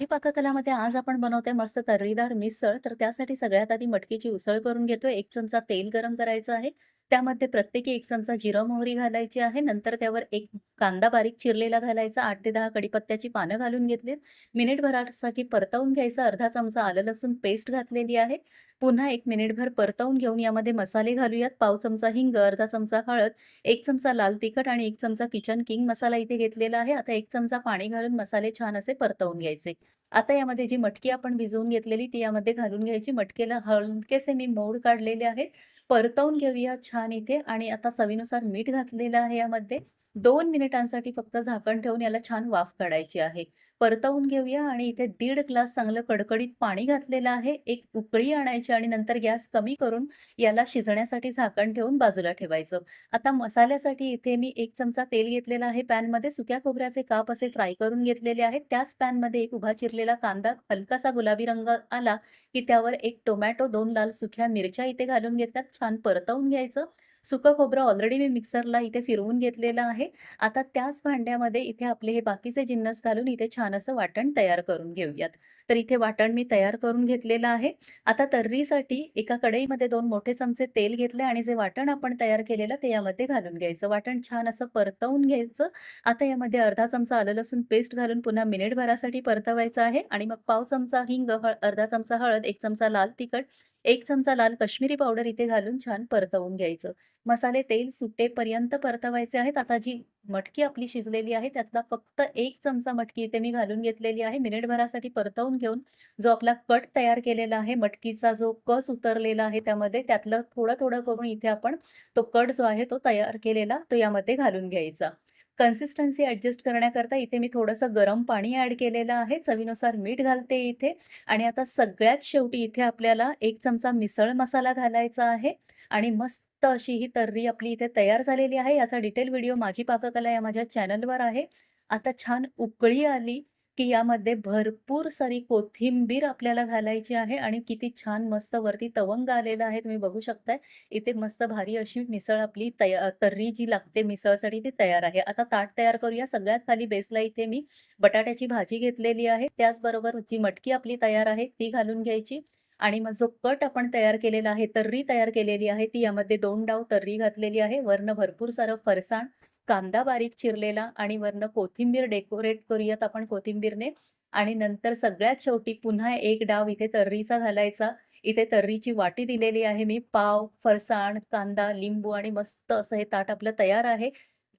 ही पाककलामध्ये आज आपण बनवतोय मस्त तर्रीदार मिसळ. तर त्यासाठी सगळ्यात आधी मटकीची उसळ करून घेतोय. एक चमचा तेल गरम करायचं आहे. त्यामध्ये प्रत्येकी एक चमचा जिरं, मोहरी घालायची आहे. नंतर त्यावर एक कांदा बारीक चिरलेला घालायचा. आठ ते दहा कडीपत्त्याची पानं घालून घेतलीत. मिनिटभरासाठी परतवून घ्यायचं. अर्धा चमचा आलं लसूण पेस्ट घातलेली आहे. पुन्हा एक मिनिटभर परतवून घेऊन यामध्ये मसाले घालूयात. पाव चमचा हिंग, अर्धा चमचा हळद, एक चमचा लाल तिखट आणि एक चमचा किचन किंग मसाला इथे घेतलेला आहे. आता एक चमचा पाणी घालून मसाले छान असे परतवून घ्यायचे. आता यामध्ये जी मटकी आपण भिजवून घेतलेली ती यामध्ये घालून घ्यायची. मटकीला हलकेसे मी मोड काढलेले आहेत. परतवून घेऊया छान इथे आणि आता चवीनुसार मीठ घातलेलं आहे यामध्ये. दोन मिनिटांसाठी फक्त झाकण ठेवून याला छान वाफ काढायची आहे. परतवून घेऊया आणि इथे दीड ग्लास चांगलं कडकडीत पाणी घातलेलं आहे. एक उकळी आणायची आणि नंतर गॅस कमी करून याला शिजण्यासाठी झाकण ठेवून बाजूला ठेवायचं. आता मसाल्यासाठी इथे मी एक चमचा तेल घेतलेलं आहे पॅनमध्ये. सुक्या खोबऱ्याचे काप असे फ्राय करून घेतलेले आहेत. त्याच पॅनमध्ये एक उभा भाजलेला कांदा हलकासा गुलाबी रंग आला, की त्यावर एक टोमॅटो, दोन लाल सुक्या मिरच्या इथे घालून घेतात. छान परतवून घ्यायचं. सुकं खोबरं ऑलरेडी मी मिक्सरला इथे फिरवून घेतलेलं आहे. आता त्याच भांड्यामध्ये इथे आपले हे बाकीचे जिन्नस घालून इथे छान असं वाटण तयार करून घेऊयात. तर इथे वाटण मी तयार करून घेतलेलं आहे. आता तर्रीसाठी एका कढईमध्ये दोन मोठे चमचे तेल घेतले आणि जे वाटण आपण तयार केलेलं ते यामध्ये घालून घ्यायचं. वाटण छान असं परतवून घ्यायचं. आता यामध्ये अर्धा चमचा आलं लसूण पेस्ट घालून पुन्हा मिनिटभरासाठी परतवायचं आहे आणि मग पाव चमचा हिंग, हळ अर्धा चमचा हळद, एक चमचा लाल तिखट, एक चमचा लाल कश्मीरी पावडर इथे घालून छान परतवून घ्यायचं. मसाले तेल सुटेपर्यंत परतवायचे आहेत. आता जी मटकी आपली शिजलेली आहे त्यातला फक्त एक चमचा मटकी इथे मी घालून घेतलेली आहे. मिनिटभरासाठी परतवून घेऊन जो आपला कट तयार केलेला आहे, मटकीचा जो कस उतरलेला आहे त्यामध्ये त्यातलं थोडं-थोडं करून इथे आपण तो कट जो आहे तो तयार केलेला तो यामध्ये घालून घ्यायचा. कन्सिस्टन्सी ॲडजस्ट करण्याकरता इथे मी थोडंसं गरम पाणी ॲड केलेलं आहे. चवीनुसार मीठ घालते इथे आणि आता सगळ्यात शेवटी इथे आपल्याला एक चमचा मिसळ मसाला घालायचा आहे आणि मस्त अशी ही तर्री आपली इथे तयार झालेली आहे. याचा डिटेल व्हिडिओ माझी पाककला या माझ्या चॅनलवर आहे. आता छान उकळी आली, की यामध्ये भरपूर सारी कोथिंबीर आपल्याला घालायची आहे आणि किती छान मस्त वरती तवंग आलेला आहे तुम्ही बघू शकताय. इथे मस्त भारी अशी मिसळ आपली तया तर्री जी लागते मिसळसाठी ती तयार आहे. आता ताट तयार करूया. सगळ्यात खाली बेसला इथे मी बटाट्याची भाजी घेतलेली आहे. त्याचबरोबर जी मटकी आपली तयार आहे ती घालून घ्यायची आणि मग जो कट आपण तयार केलेला आहे, तर्री तयार केलेली आहे ती यामध्ये दोन डाव तर्री घातलेली आहे. वरनं भरपूर सारं फरसाण, कांदा बारीक चिरलेला आणि वरनं कोथिंबीर डेकोरेट करूयात आपण कोथिंबीरने आणि नंतर सगळ्यात शेवटी पुन्हा एक डाव इथे तर्रीचा घालायचा. इथे तर्रीची वाटी दिलेली आहे मी. पाव, फरसाण, कांदा, लिंबू आणि मस्त असं हे ताट आपलं तयार आहे.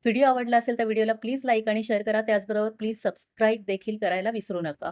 व्हिडिओ आवडला असेल तर व्हिडिओला प्लीज लाईक आणि शेअर करा. त्याचबरोबर प्लीज सबस्क्राईब देखील करायला विसरू नका.